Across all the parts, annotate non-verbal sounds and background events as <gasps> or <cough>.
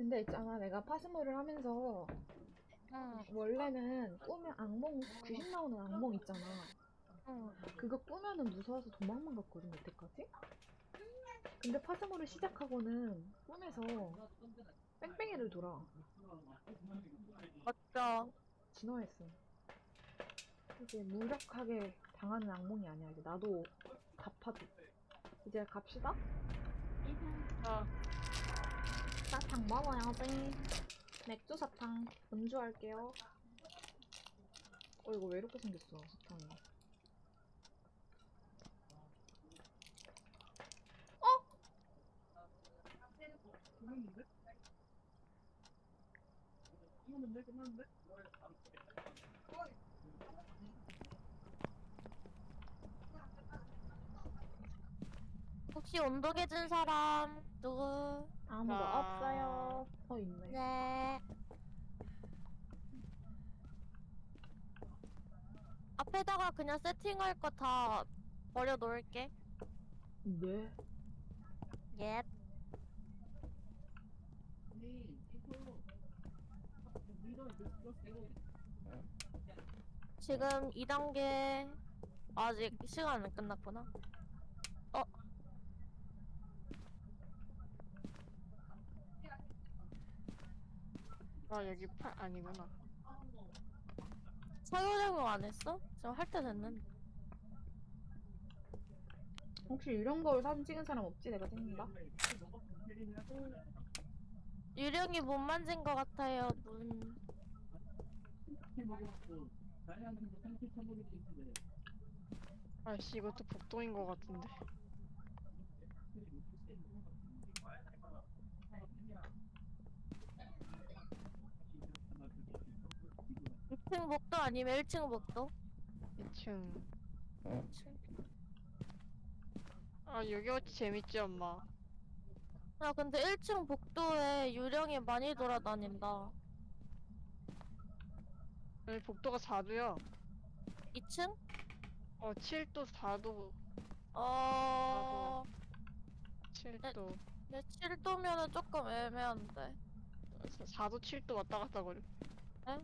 근데 있잖아, 내가 파스모를 하면서 응, 원래는 꾸면 악몽, 귀신 나오는 악몽 있잖아. 응. 그거 꾸면은 무서워서 도망만 갔거든, 여태까지? 근데 파스모를 시작하고는 꿈에서 뺑뺑이를 돌아. 맞죠. 진화했어. 이제 무력하게 당하는 악몽이 아니야. 이제 나도 갚아도. 이제 갑시다. 어, 사탕 먹어야지. 맥주 사탕 은주할게요. 어 이거 왜 이렇게 생겼어 사탕이? 어? 혹시 온도계 준 사람 누구? 아무도 아. 없어요. 어 있네. 네. 앞에다가 그냥 세팅할 거 다 버려 놓을게. 네. 예. 지금 2단계 아직 시간 안 끝났구나. 아 여기 팔 아니구나. 사유 적용 안 했어? 지금 할 때 됐는데. 혹시 이런 걸 사진 찍은 사람 없지? 내가 찍는다. 유령이 못 만진 것 같아요, 문. 아씨 이것도 복도인 것 같은데. 이층 복도 아니면 1층 복도? 2층. 아 여기 어찌 재밌지 엄마. 야, 근데 1층 복도에 유령이 많이 돌아다닌다. 여기 복도가 4도야. 2층? 어 7도 4도 어... 7도 네, 7도면은 조금 애매한데. 4도 7도 왔다 갔다 거려. 에?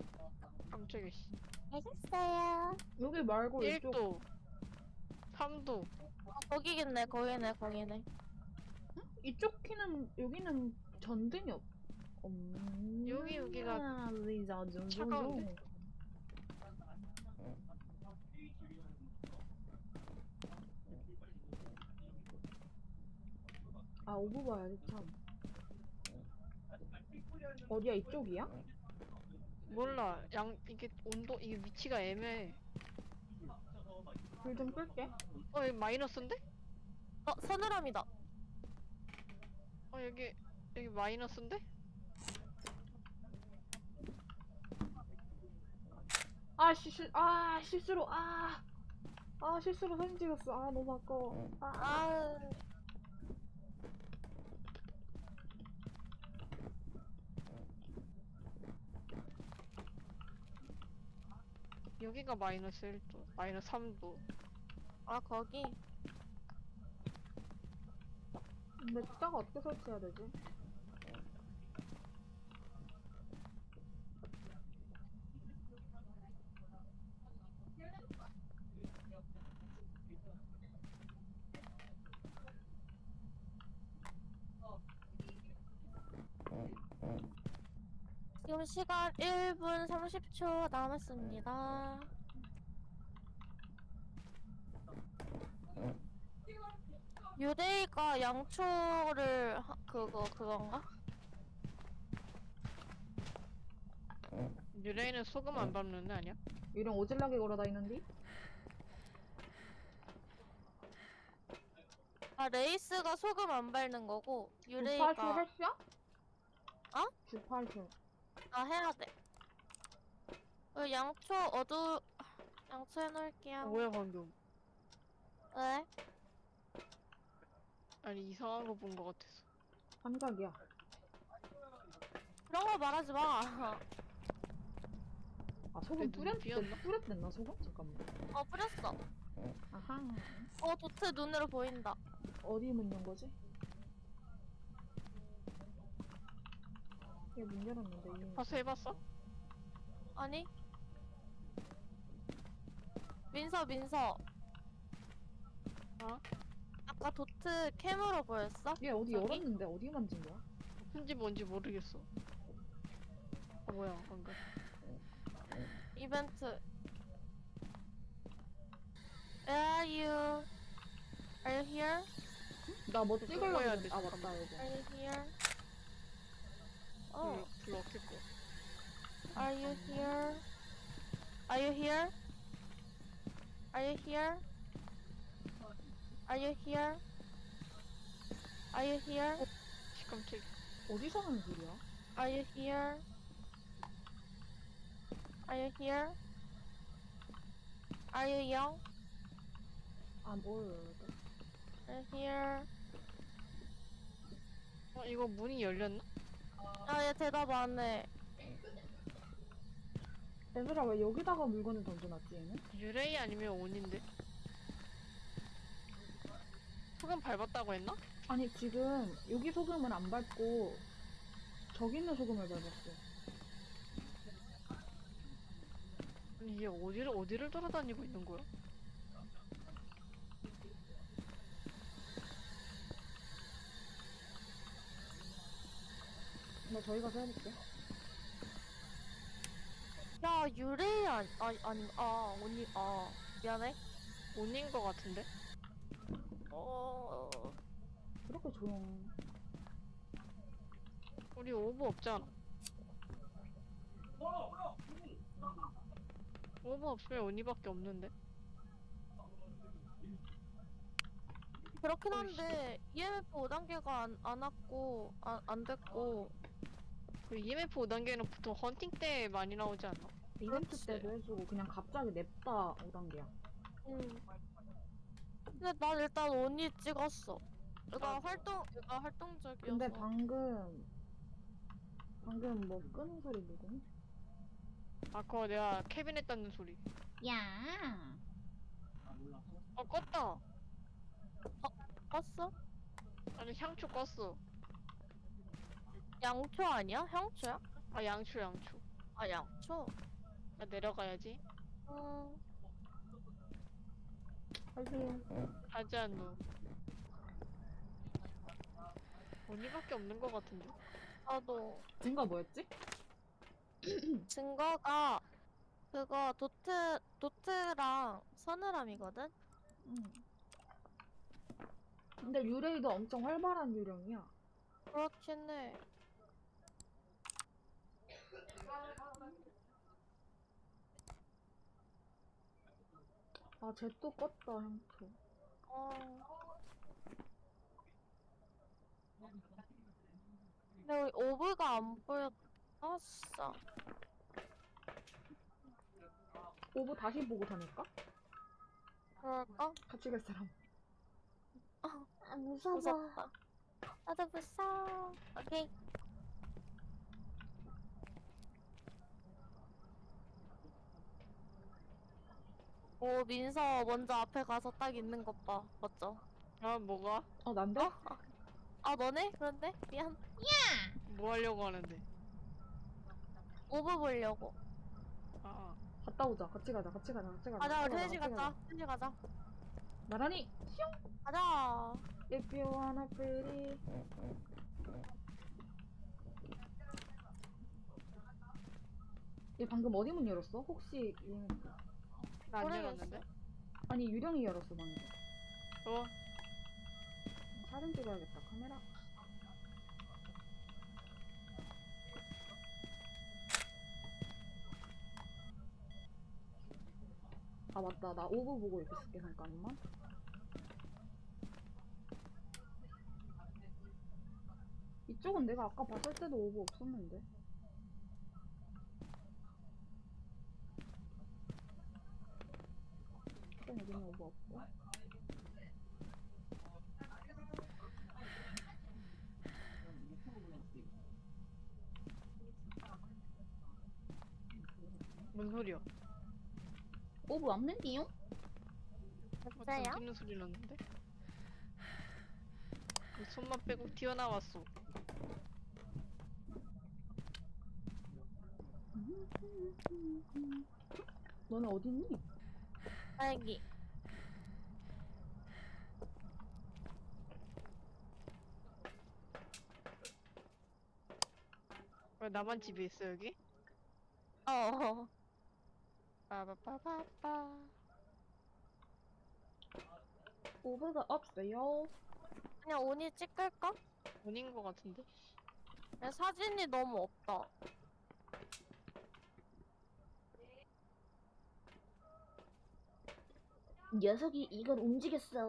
깜짝이야 씨. 알겠어요. 여기 말고 이쪽 1도 3도 거기겠네, 거기네, 거기네. 이쪽 키는 여기는 전등이 없. 없. 여기, 여기가 차가운데? 아 오브 봐야지 참. 어디야 이쪽이야? 몰라 양 이게 온도 이게 위치가 애매해. 불 좀 끌게. 어 여기 마이너스인데? 어, 서늘함이다. 어 여기 여기 마이너스인데? 아 실수 아 실수로 아. 아 실수로 사진 찍었어. 아 너무 아까워. 아, 아, 여기가 마이너스 1도, 마이너스 3도. 아, 거기. 근데 숫자가 어떻게 설치해야 되지? 지금 시간 1분 30초 남았습니다. 유데이가 양초를 하- 그거 그건가? 유레이는 소금 안 밟는 애 아니야? 이런 오질나게 걸어다니는디? 아 레이스가 소금 안 밟는 거고 주파수 유데이가 했어? 어? 주파수. 아 해야 돼. 어, 양초 어두 양초 해놓을게요. 어, 뭐야 방금? 왜? 아니 이상한 거 본 거 같아서. 감각이야. 그런 거 말하지 마. 아 소금 뿌렸 비었나? 뿌렸댔나 소금? 잠깐만. 어 뿌렸어. 아하. 어 도트 눈으로 보인다. 어디 묻는 거지? 얘문 열었는데 이미. 파스 해봤어? 아니? 민서 민서. 어? 아까 도트 캠으로 보였어? 얘 어디 저기? 열었는데 어디 만진 거야? 편지 뭔지 모르겠어. 아 뭐야 방금. 이벤트. Where are you? Are you here? 나뭐 그거 찍으려고 해야 했는데 돼, 아 맞다. 이거. Are you here? 어. 불러 없을 거. Are you here? Are you here? Are you here? Are you here? Are you here? 씨 깜짝. 어디서 하는 소리야? Are you here? Are you here? Are you young? 아 뭘 Are you here? 어 이거 문이 열렸나? 아, 얘 대답 안 해. 얘들아 왜 여기다가 물건을 던져놨지 얘는? 유레이 아니면 온인데? 소금 밟았다고 했나? 아니 지금 여기 소금을 안 밟고 저기 있는 소금을 밟았어. 아니 얘 어디를 어디를 돌아다니고 있는 거야? 나 저희 가서 해볼게. 야, 유레이 아니, 아니, 아니, 아, 언니, 아, 미안해. 온인 거 같은데? 어, 그렇게 조용. 우리 오브 없잖아. 오브 없으면 온이밖에 없는데? 그렇긴. 한데, EMF 5단계가 안, 안 왔고, 안, 안 됐고, 그 EMF 5단계는 보통 헌팅 때 많이 나오지 않나? 이벤트 그렇지. 때도 해주고 그냥 갑자기 냅다 5단계야. 음. 근데 난 일단 언니 찍었어. 얘가 아, 활동, 얘가 활동적이어서. 근데 방금 방금 뭐 끄는 소리 누구니? 아 그거 내가 캐비넷 닫는 소리. 야. 어 껐다. 껐어? 아니 향초 껐어. 양초 아니야? 향초야? 아 양초 양초. 아, 양초? 나 내려가야지. 음, 빨리. 하지 않노. 온이밖에 없는 거 같은데? 나도. 증거 뭐였지? <clears throat> 증거가, 그거, 도트, 도트랑 서늘함이거든? 응. 근데 유레이도 엄청 활발한 유령이야. 그렇긴 해. 아, 쟤 또 껐다, 향초. 어. 근데 우리 오브가 안 보였, 아, 진짜. 오브 다시 보고 다닐까? 그럴까? 같이 갈 사람. 아, 무섭다. 나도 무서워. 오케이. 오, 민서 먼저 앞에 가서 딱 있는 것 봐. 맞죠? 아 뭐가? 어, 난데? 아, 너네? 그런데? 미안. 뭐 하려고 하는데? 오브 보려고. 아, 아. 갔다 오자. 같이 가자. 같이 가자. 같이 가자. 가자, 우리 같이 가자. 셋이 가자. 나란히. 가자. If you wanna pretty. 얘 방금 어디 문 열었어? 혹시 이- 나안 모르겠어. 열었는데? 아니 유령이 열었어 방금. 어? 사진 찍어야겠다 카메라. 아 맞다 나 오브 보고 이렇게 쓸게 잠깐만. 이쪽은 내가 아까 봤을 때도 오브 없었는데. 오브 없고. 뭔 소리야? 오브 없는데요? 어, 없어요? 던지는 소리 났는데? 그 손만 빼고 튀어나왔어. 너네 어디 있니? 딸기. 왜 나만 집에 있어 여기? 어. 빠바빠바빠. 오브가 없어요. 그냥 온이 찍을까? 아닌 거 같은데? 내 사진이 너무 없다. 녀석이 이걸 움직였어.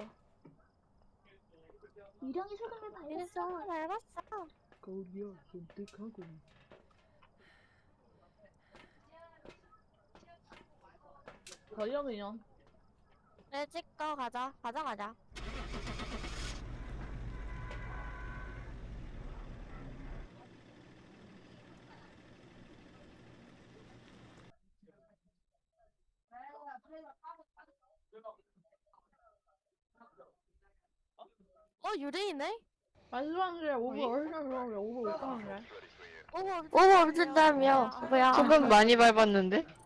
유령이 소금을 일성 밟았어. 거기야, 선택하고. 걸려 그냥. 내 찍어 가자. 가자 가자. 어 유리이네? 안 돼. 오브? 얼마나 그러면 오브 못 가는데. 오버 오버 엄친다며 뭐야? 소금 많이 밟았는데?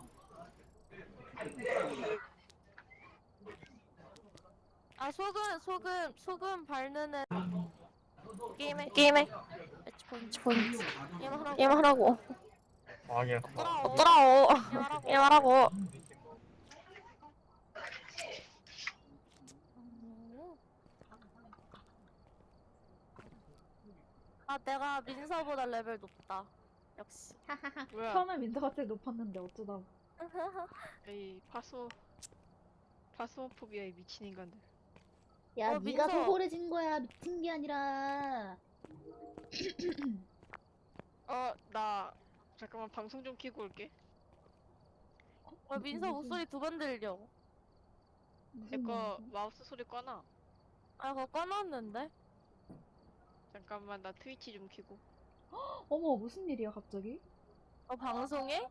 아 소금 소금 소금 밟는 애. 게임해. 게임해. 매치 포인트 포인트 게임 하라고 게임 하라고 아니야. 없더라고. 게임 하라고. 아 내가 민서보다 레벨 높다. 역시? 처음에 민트가 제일 높았는데 어쩌다. 이 파소 파소모포비아의 미친 인간들. 야, 어, 네가 민서. 소홀해진 거야. 미친 게 아니라. <clears throat> 어 나 잠깐만 방송 좀 켜고 올게. 어 민서 목소리 두 번 들려 무슨 내거? 마우스 소리 꺼놔. 아 그거 꺼놨는데 잠깐만 나 트위치 좀 켜고. <gasps> 어머, 무슨 일이야, 갑자기? 어 방송해?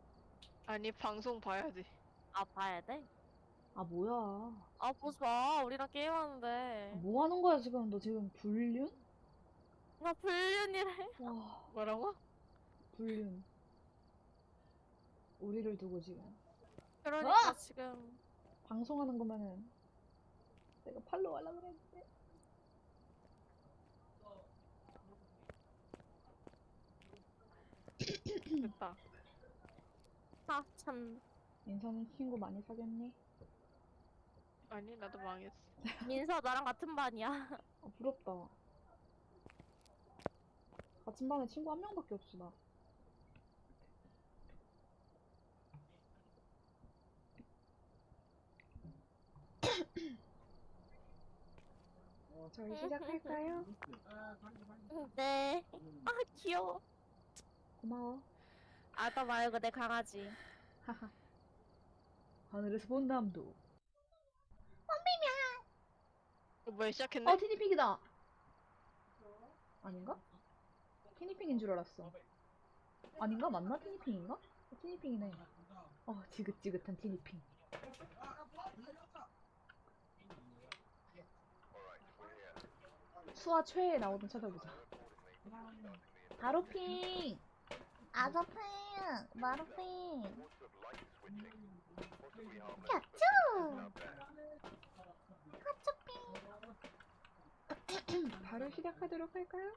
아니 방송 봐야 돼. 아 봐야 돼? 아, 뭐야. 아 보지 마 우리랑 아, 게임하는데 뭐 하는 거야, 지금? 너 지금 불륜? 나 불륜이래 와, 뭐라고? 불륜. 우리를 두고 지금. 그러니까 지금 방송하는 거면은. 내가 팔로우 하려고 그랬는데. 됐다. 아 참 인선은 친구 많이 사귀었니? 아니 나도 망했어. 민서 나랑 같은 반이야 아, <laughs> 부럽다. 같은 반에 친구 한 명밖에 없어, <coughs> 나. 저희 시작할까요? 네. 아 귀여워 고마워. 아까 말고 내 강아지 하하. 하늘에서 본 남도. 어, 뭐야 시작했네? 어, 티니핑이다! 아닌가? 티니핑인 줄 알았어. 아닌가? 맞나? 티니핑인가? 어, 티니핑이네. 어, 지긋지긋한 티니핑. 수아 최애 나오든 찾아보자. 바로 핑! 아저핑! 마로핑! 캡처! 바로 시작하도록 할까요?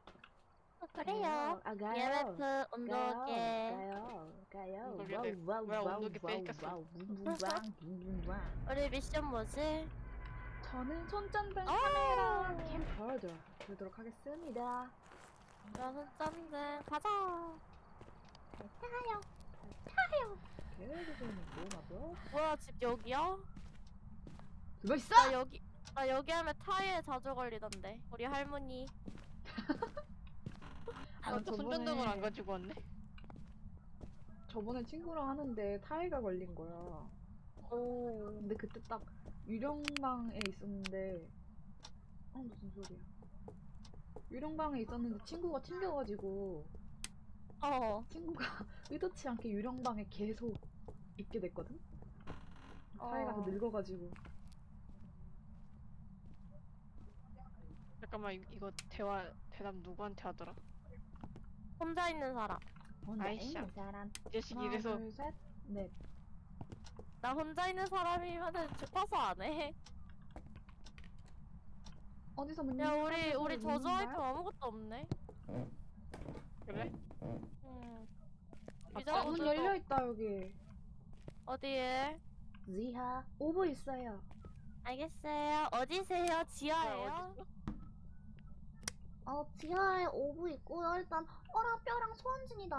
그래요 아, 가요. EMF 온도계 가요. 가요. 와우, 와우, 와우, 와우. 와우, 붕붕왕. 우리 미션 뭐지? 저는 손전등 아! 카메라 캠퍼더 보도록 하겠습니다. 저는 짠데 가자 타요. 타요. 계속 뭐나고요? 뭐야 집 여기야? 그거 있어? 나 여기 나 여기 하면 타이에 자주 걸리던데 우리 할머니 <laughs> 아, 아, 또 손전등을 안 가지고 왔네. 저번에 친구랑 하는데 타이가 걸린 거야. 오 근데 그때 딱 유령방에 있었는데 어 무슨 소리야 유령방에 있었는데 친구가 튕겨가지고 어. 친구가 <laughs> 의도치 않게 유령방에 계속 있게 됐거든 사이가 더 어. 늙어가지고 잠깐만 이- 이거 대화 대답 누구한테 하더라? 혼자 있는 사람 혼자 아이씨. 있는 사람. 이 자식 하나, 이래서 둘, 셋, 넷. 나 혼자 있는 사람이면은 주파수 안 해. 어디서 문 야 우리 우리 저주 묻는다? 아이템 아무것도 없네. 그래? 음. 아, 문 저도- 열려 있다 여기. 어디에? 지하 오브 있어요. 알겠어요. 어디세요? 지하예요? 어딨어? 어 지하에 오브 있고 일단 어랑 뼈랑 소환진이다.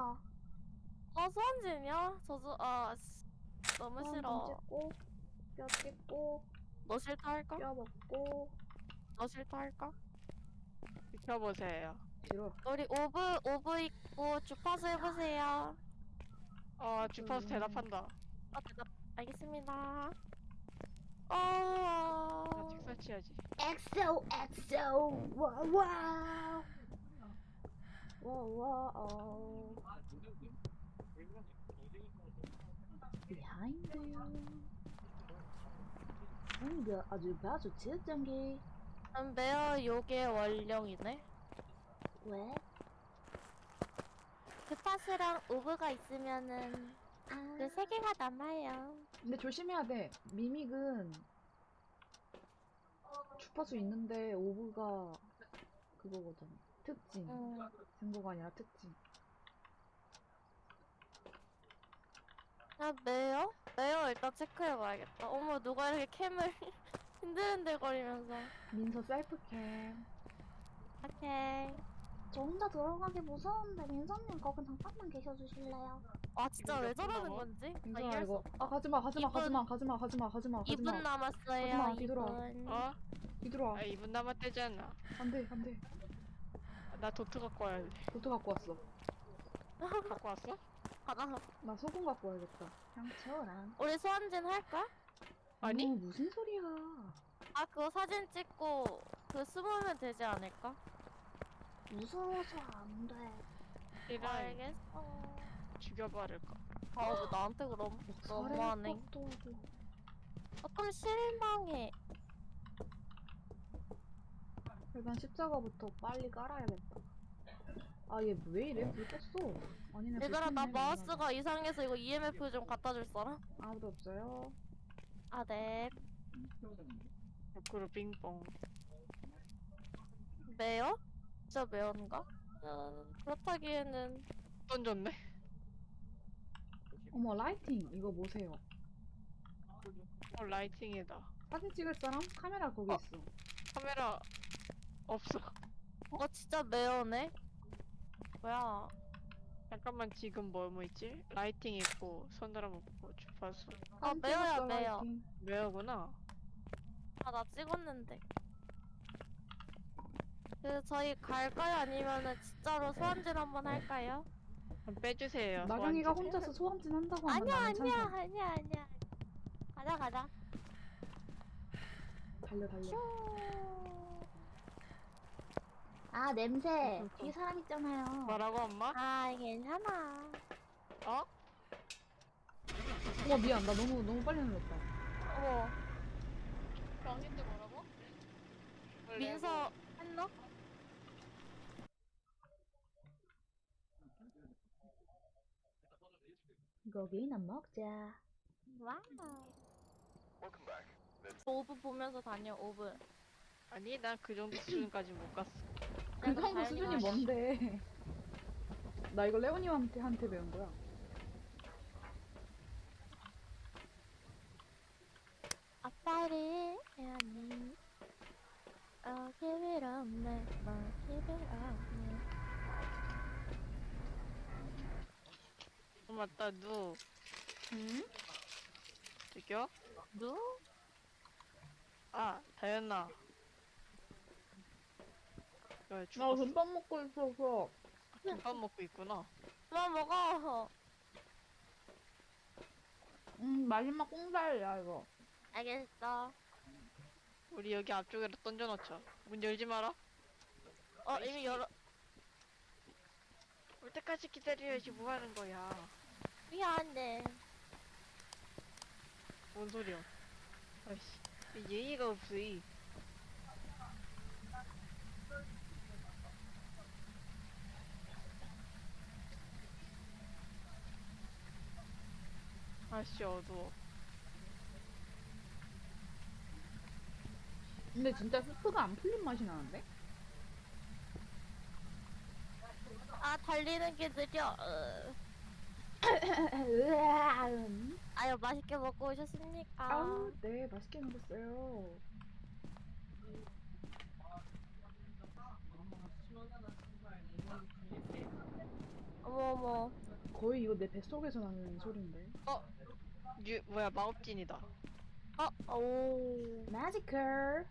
어 수원진이야? 저주 아 씨. 너무 싫어. 찍고 뼈 찍고 너 싫다 할까? 뼈 먹고 너 싫다 할까? 지켜보세요. 싫어. 우리 오브 오브 있고 주파수 해보세요. 어 주파수 음. 대답한다. 아 대답 알겠습니다. 어. 나책 설치하지. 엑소 엑소 와와 와와 Behind you 뭔가 아주 아주 지적장기 난 매어 요게 원령이네. 왜? 주파수랑 오브가 있으면은 아 그 세 개가 남아요. 근데 조심해야 돼 미믹은 주파수 있는데 오브가 그거거든 특징 음. 증거가 아니라 특징 야 매어? 매어 일단 체크해봐야겠다. 어머 누가 이렇게 캠을 <laughs> 흔들흔들 거리면서. 민서 셀프캠 오케이. 저 혼자 들어가기 무서운데 민서님 거기 잠깐만 계셔주실래요? 아 진짜 왜 저러는? 건지? 나 민서야 이해할 수 이거 없어. 아 가지마 가지마 이분- 가지마 가지마 가지마 가지마 2분 가지마 남았어요. 하지마, 뒤돌아. 2분. 어? 아 2분 남았대지 않나? 안돼 안돼 나 도트 갖고 와야 돼. 도트 갖고 왔어 갖고 왔어? 가자. 나 소금 갖고 와야겠다 향초랑 우리 소환진 할까? 아니? 무슨 소리야 아 그거 사진 찍고 그 숨으면 되지 않을까? 무서워서 안 돼. 이랑 알겠어. 죽여버릴까? 아, 왜 나한테 그럼 너무하네. 도 하고 조금 실망해. 일단 십자가부터 빨리 깔아야겠다 아 얘 왜 이래 불 껐어 아니네 불 얘들아 나 켰네, 마우스가 이상해서 이거 EMF 좀 갖다 줄 사람? 아무도 없어요 아 네. 옆으로 빙뽕. 매요? 진짜 매연가? 어, 그렇다기에는 던졌네? 어머 라이팅 이거 보세요 어 라이팅이다. 사진 찍을 사람? 카메라 거기 어. 있어 카메라 없어. 어 진짜 매연네? 뭐야? 잠깐만 지금 뭐 뭐 있지? 라이팅 있고 손드라 먹고 주파수. 아 사진 매워야 찍었어. 라이팅. 왜구나 아 나 찍었는데. 그 저희 갈까요? 아니면은 진짜로 소환질 한번 할까요? 그럼 빼주세요. 나경이가. 혼자서 소환진 한다고 하면 아니야 나는 아니야 찬성. 아니야 아니야. 가자 가자. 달려 달려 슈. 아 냄새. 어, 뒤에 사람 있잖아요. 뭐라고 엄마? 아 괜찮아. 어? 어머 미안 나 너무 너무 빨리 눌렀다 어머 아닌데 뭐라고? 민서 했나? 고기나 먹자 와우. 오브 보면서 다녀 오브. 아니 난 그 정도 수준까지 못 갔어. 그 정도 수준이 뭔데 나 이거 레오님한테 한테 배운 거야 아빠를 해야니. 어 give it up man, 어 give it up man. 어, 맞다 누. 응? 저기요? 누? 아 다현아. 왜나 죽었어? 금방 먹고 있어서 김밥 먹고 있구나. 그만 먹어. 음 마지막 꽁살이야 이거 알겠어. 우리 여기 앞쪽에다 던져놓자. 문 열지 마라. 어 이미 열어. 올 때까지 기다려야지 뭐 하는 거야. 미안해. 뭔 소리야? 아이씨, 이 예의가 없어 이. 아씨 어두워. 근데 진짜 스프가 안 풀린 맛이 나는데? 아 달리는 게 느려. <laughs> 으. 아유 맛있게 먹고 오셨습니까? 아우, 네, 맛있게 먹었어요. 어머 어머. 거의 이거 내 뱃속에서 나는 소리인데. 유 뭐야 마법진이다. 어 오. 매지컬.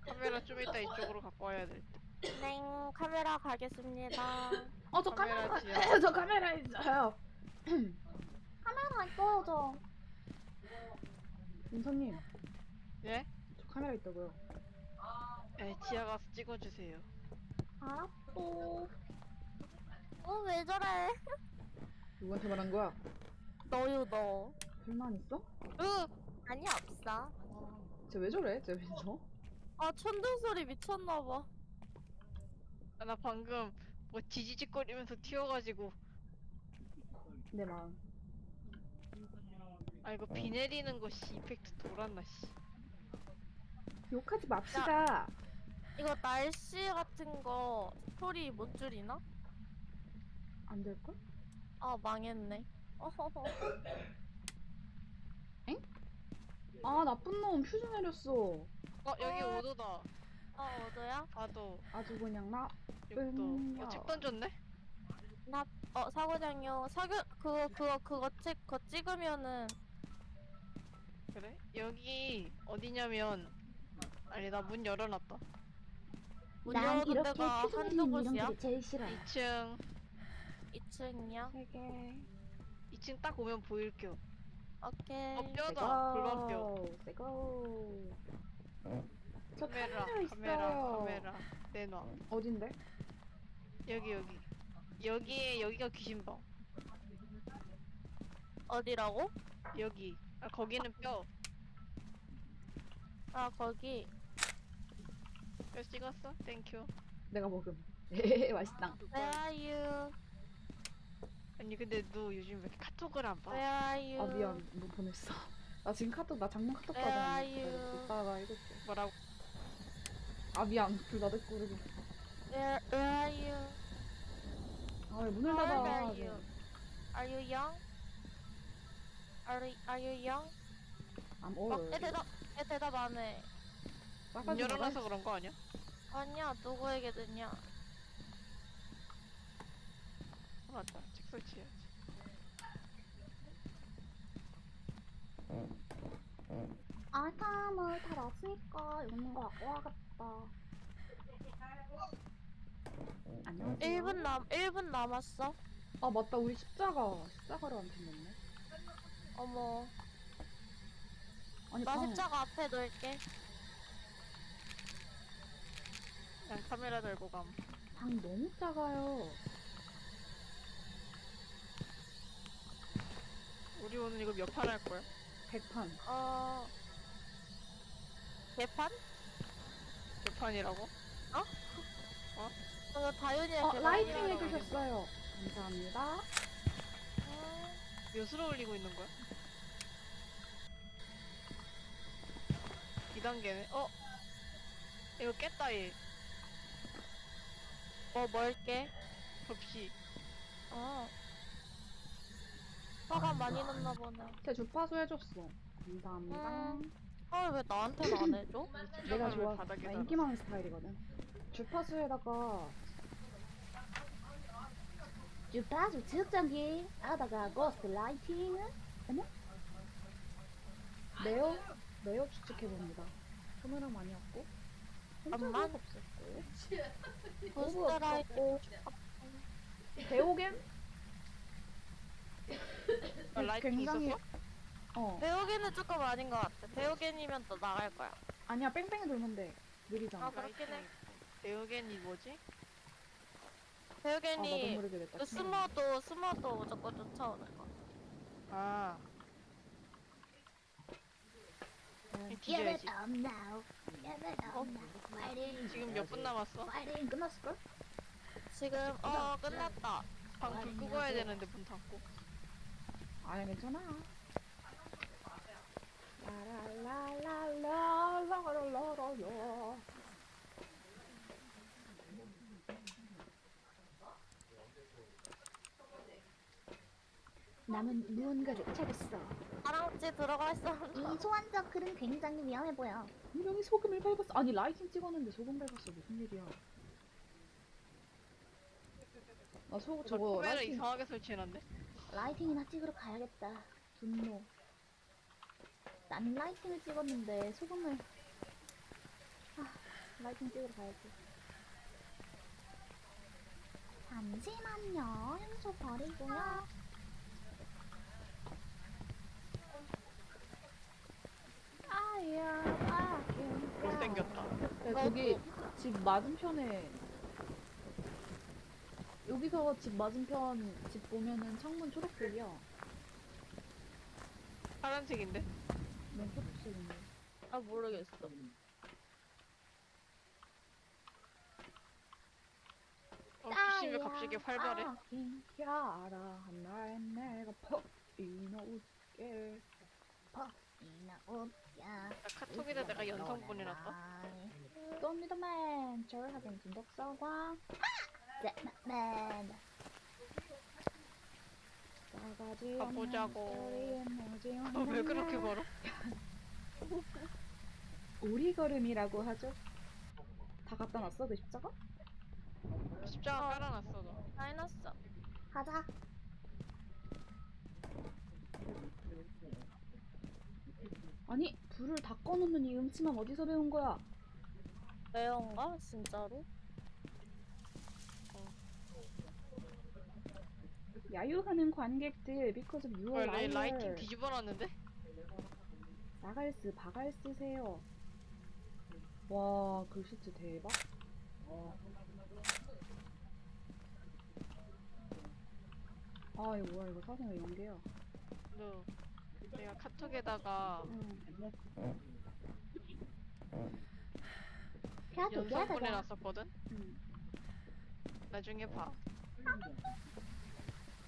카메라 좀 이따 이쪽으로 갖고 와야 될 듯. 네 카메라 가겠습니다. 어, 저 카메라 카메라. <laughs> 저 카메라 있어요. <clears throat> 카메라 있어요 저. 민서님, 예? 저 카메라 있다고요. 네 지하 가서 찍어주세요. 알았어. 어왜 저래? <laughs> 누구한테 말한 거야? 너요 너. 불만 있어? 으 아니 없어. 쟤 왜 저래? 쟤 민서? 아 천둥 소리 미쳤나 봐. 아, 나 방금 뭐 지지직거리면서 튀어가지고 내 마음. 아 이거 비 내리는 거 씨 이펙트 돌았나 씨. 욕하지 맙시다. 이거 날씨 같은 거 스토리 못 줄이나? 안 될걸? 아 망했네. <laughs> 어허허. 아, 나쁜 놈 퓨즈 내렸어. 어 여기 어. 오도다. 어 어디야? 봐도 아주 그냥 나. 6도. 야. 어, 책 던졌네? 어 사고장요. 사교 그거 그거 그거 찍 그거 찍으면은 그래? 여기 어디냐면 아니 나 문 열어놨다. 문 난 열어둔 이렇게 데가 퓨즈 한두 이런 곳이야? 게 제일 싫어. 2층 2층이야? 세 개. 2층 딱 오면 보일게요. 오케이. 어 뼈다. 붉은 뼈. 새거. 저 카메라 카메라 카메라 있어요. 카메라 내놔. 어딘데? 여기 여기. 여기에 여기가 귀신방. 어디라고? 여기. 아 거기는 뼈. 아 거기. 뼈 찍었어? 땡큐. 내가 먹음. <laughs> 에헤헤, 맛있다. Where are you? 아니 근데 너 요즘 왜 이렇게 카톡을 안 봐? Where are you? 아 미안, 뭐 보냈어. 나 지금 카톡, 나 장문 카톡 받았는데. are you? 이따가 읽을게. 뭐라고? 아 미안, 불 닫을 거르고. Where, where are you? 아왜 문을 How old 닫아? are you? Are you young? Are, you- are you young? I'm 어, old. 애 대답, 애 대답 안 해. 문 열어놔서. 그런 거 아니야? 아니야, 누구에게 듣냐? 아, 맞다. 책 설치해야지. 아이템을 다 놨으니까 있는 거 갖고 와야겠다. 안녕. 1분 남, 1분 남았어. 아 맞다, 우리 십자가 십자가로 안 챙겼네. 어머, 아니 나 방, 십자가 앞에 놓을게. 그냥 카메라 들고 감. 방 너무 작아요. 우리 오늘 이거 몇 판 할 거야? 백판. 어, 개판? 몇 판이라고? 어, 다윤이의 어 개판이라고 라이팅 그러는데. 해주셨어요. 감사합니다. 음, 몇으로 올리고 있는 거야? 2단계네. 어? 이거 깼다 얘. 뭐, 뭘게? 접시. 어. 화가 많이 났나 보네. 제 주파수 해줬어. 감사합니다. 음. 아, 왜 나한테는 안 해줘? <clears throat> 내가 왜 좋아. 바닥에 나? 인기 많은 스타일이거든. 주파수에다가 주파수 측정기 하다가 고스트 라이팅은 네오 네오 추측해 봅니다. 카메라 많이 왔고. 암만? 없었고. 부스트라이트. 배우겐? 아, 라이팅 굉장히- 있었어? 어. 배우기는 조금 아닌 것 같아. 배우기이면 또 나갈 거야. 아니야 뺑뺑이 돌면 돼. 느리잖아. 아, 그렇긴 해. 에어겐이 뭐지? 아, 나도 모르게 됐다. 그 스마도 스마도 무조건 쫓아오는 거. 아. Give 뒤져야지. it up now. Give it up now. Fighting. 지금 몇 분 남았어? Fighting. 끝났을걸? 지금 어 끝났다. 방불 끄고 해야 되는데 문 닫고. 아니 괜찮아. 남은 무언가를 찾았어. 다람쥐 들어갈 수이 소환적 글은 굉장히 위험해 보여. 분명히 소금을 밟았어. 아니 라이팅 찍었는데 소금 밟았어. 무슨 일이야? 아 소, 저거 카메라 라이팅 이상하게 설치해놨네. 라이팅이나 찍으러 가야겠다. 분노. 나는 라이팅을 찍었는데 소금을. 아, 라이팅 찍으러 가야지. 잠시만요. 향수 버리고요. 아야 아야. 못생겼다. 네, 저기 집 맞은편에 여기서 집 맞은편 집 보면은 창문 초록색이야. 파란색인데? 아 모르겠어. 어, 귀신이 왜 갑자기 활발해? 아, 야라 날 내가 퍼이놓을게. 이나 웃야. 나 카톡에다 내가 연성 보내놨다. 썬미더맨 절하긴 진덕사과 맨. 가보자고. 어, 왜 그렇게 걸어? 우리 걸음이라고 하죠. 다 갖다 놨어 그 십자가? 십자가 깔아놨어, 너. 다 해놨어. 가자. 아니 불을 다 꺼놓는 이 음침함 어디서 배운 거야? 매운가 진짜로? 야유하는 관객들 because of your 원래 liar. 라이팅 뒤집어놨는데? 나갈스 바갈스세요. 와 글씨체 대박. 아 이거 뭐야 이거 사진왜 연계야? 너. 내가 카톡에다가 연성 펴도 보내놨었거든? 응. 나중에 봐.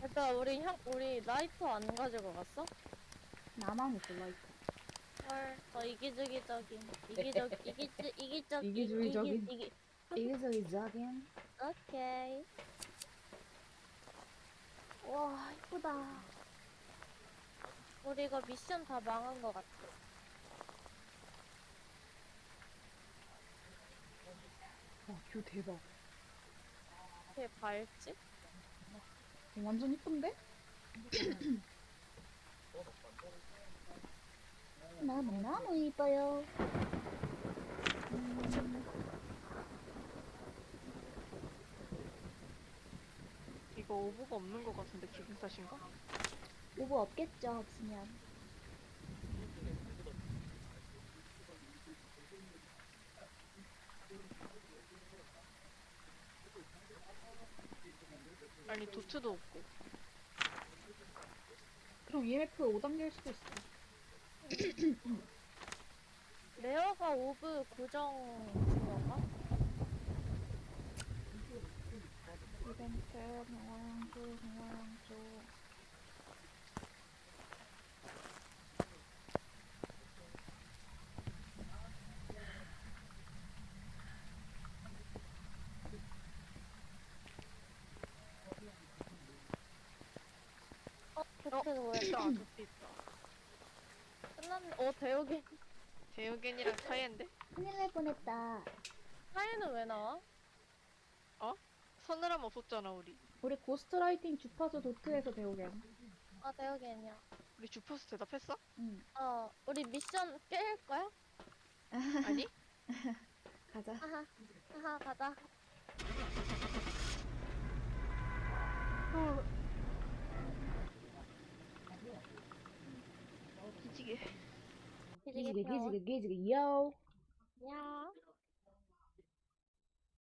일단 우리 향 우리 라이터 안 가지고 갔어? 나만 있어 라이트. 헐, 더 이기주기적인 이기적 <laughs> 이기주 이기적 이기주의적인. 이기, 이기, 이기적이적인. 오케이. 와, 이쁘다. 우리 이거 미션 다 망한 것 같아. 와뷰 대박. 걔 밝지? 어, 완전 이쁜데? <clears throat> 너무너무 이뻐요. 이거 오브가 없는 것 같은데, 기분 탓인가? 오브 없겠죠, 없으면. 아니, 도트도 없고. 그럼 EMF 5단계일 수도 있어. <clears throat> 레어가 오브 고정 준 건가? 이벤트 노랑주 노랑주. 어, 그렇게 뭐야? 있다. 끝났네. 어, 대역이. 대우겐이랑 카이엔데? 큰일 날 뻔했다. 사이는 왜 나와? 서늘함 없었잖아, 우리. 우리 고스트라이팅 주파수 도트에서 배우게. 아, 대역이 아니야. 우리 주파수 대답했어? 응. 어, 우리 미션 깰 거야? <laughs> 아니? 가자. 하하, 가자. 기 给这个，给这个，给这个，Yo！